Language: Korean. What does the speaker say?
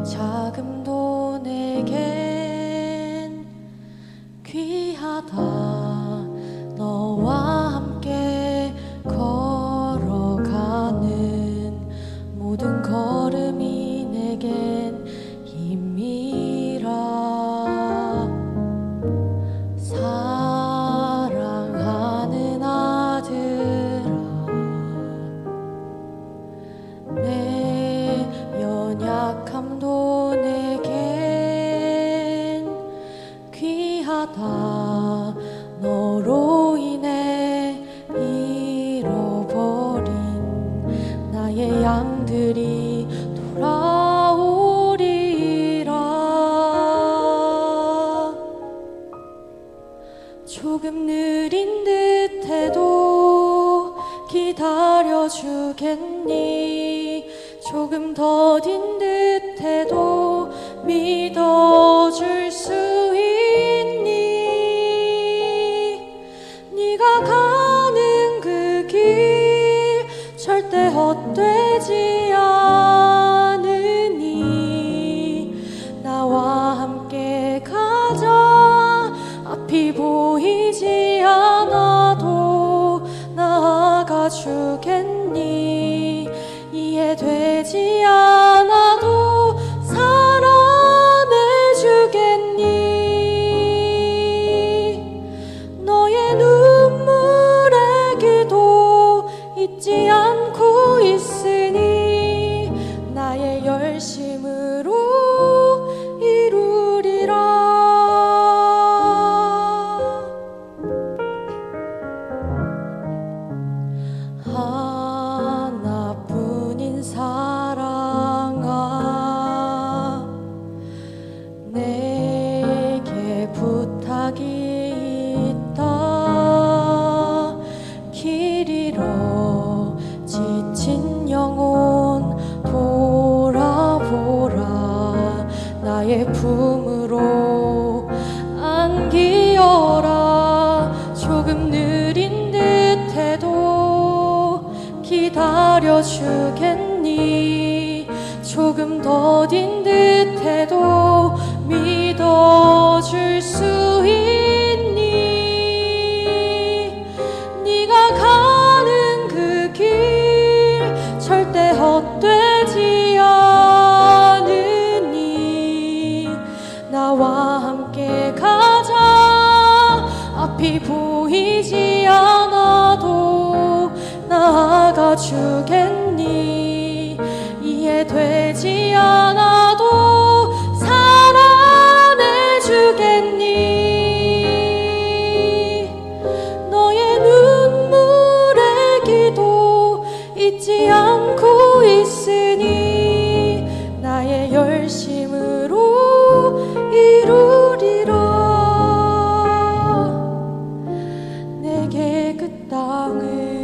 자금도 내겐 귀하다 느린 듯해도 기다려 주겠니? 조금 더딘 듯해도 믿어줄 수 있니? 네가 가는 그 길 절대 헛되지 되지 않아도 사랑해 주겠니? 너의 눈물의 기도 잊지 않고 있으니 나의 열심으로 나의 품으로 안기어라. 조금 느린 듯해도 기다려 주겠니? 조금 더딘 듯해도 믿어줄 수 주겠니? 이해되지 않아도 사랑해 주겠니? 너의 눈물의 기도 잊지 않고 있으니 나의 열심으로 이루리라. 내게 그 땅을